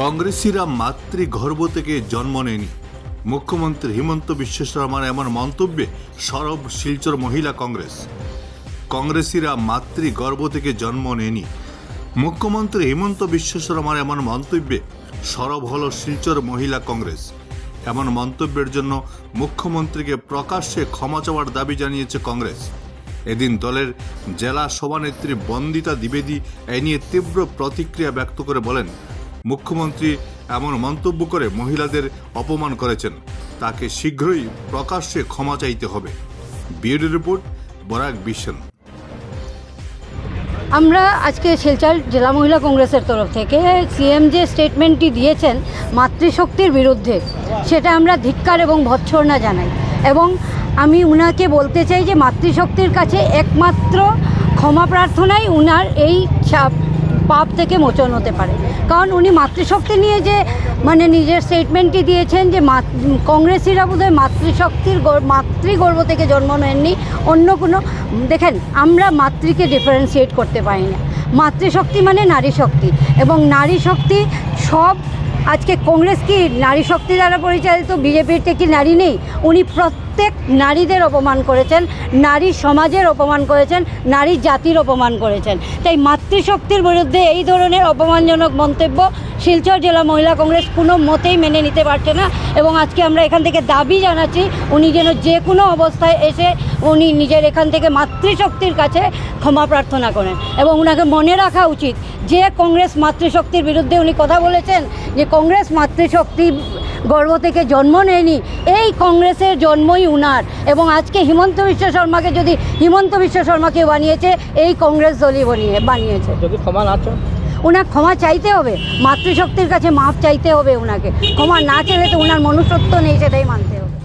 কংগ্রেসিরা মাতৃগর্ভ থেকে জন্ম নেয়নি। মুখ্যমন্ত্রী হিমন্ত বিশ্ব শর্মার এমন মন্তব্যে সরব শিলচর মহিলা কংগ্রেস। কংগ্রেসিরা মাতৃগর্ভ থেকে জন্ম নেয়নি। মুখ্যমন্ত্রী হিমন্ত বিশ্ব শর্মার এমন মন্তব্যে সরব হল শিলচর মহিলা কংগ্রেস। এমন মন্তব্যের জন্য মুখ্যমন্ত্রীকে প্রকাশ্যে ক্ষমা চাওয়ার দাবি জানিয়েছে কংগ্রেস। এদিন দলের জেলা সভানেত্রী বন্দিতা দ্বিবেদী এ নিয়ে তীব্র প্রতিক্রিয়া ব্যক্ত করে বলেন মুখ্যমন্ত্রী এমন মন্তব্য করে মহিলাদের অপমান করেছেন। তাকে শীঘ্রই প্রকাশ্যে ক্ষমা চাইতে হবে। Bureau report, Barak vision. আমরা আজকে শিলচর জেলা মহিলা কংগ্রেসের তরফ থেকে সিএম যে স্টেটমেন্টটি দিয়েছেন মাতৃশক্তির বিরুদ্ধে, সেটা আমরা ধিক্কার এবং ভৎসনা জানাই। এবং আমি উনাকে বলতে চাই যে মাতৃশক্তির কাছে একমাত্র ক্ষমা প্রার্থনাই উনার এই পাপ থেকে মোচন হতে পারে। কারণ উনি মাতৃশক্তি নিয়ে যে মানে নিজের স্টেটমেন্টটি দিয়েছেন যে কংগ্রেসিরা বোধহয় মাতৃশক্তির গর- মাতৃগর্ভ থেকে জন্ম নেননি। অন্য কোনো, দেখেন, আমরা মাতৃকে ডিফারেন্সিয়েট করতে পারি না। মাতৃশক্তি মানে নারী শক্তি এবং নারী শক্তি সব আজকে কংগ্রেস কি নারী শক্তি দ্বারা পরিচালিত বিজেপিতে কি নারী নেই, উনি প্রত্যেক নারীদের অপমান করেছেন, নারী সমাজের অপমান করেছেন, নারী জাতির অপমান করেছেন। তাই মাতৃশক্তির বিরুদ্ধে এই ধরনের অপমানজনক মন্তব্য শিলচর জেলা মহিলা কংগ্রেস কোনো মতেই মেনে নিতে পারছে না এবং আজকে আমরা এখান থেকে দাবি জানাচ্ছি, উনি যেন যে কোনো অবস্থায় এসে উনি নিজের এখান থেকে মাতৃশক্তির কাছে ক্ষমা প্রার্থনা করেন এবং ওনাকে মনে রাখা উচিত যে কংগ্রেস মাতৃশক্তির বিরুদ্ধে উনি কথা বলেছেন, যে কংগ্রেস মাতৃশক্তি গর্ব থেকে জন্ম নেয়নি এই কংগ্রেসের জন্মই উনার। এবং আজকে হিমন্ত বিশ্ব শর্মাকে যদি হিমন্ত বিশ্ব শর্মাকে বানিয়েছে এই কংগ্রেস দলই বানিয়ে বানিয়েছে। যদি ক্ষমা না চান? ওনার ক্ষমা চাইতে হবে মাতৃশক্তির কাছে মাফ চাইতে হবে ওনাকে ক্ষমা না চাইলে তো ওনার মনুষ্যত্ব নেই সেটাই মানতে হবে।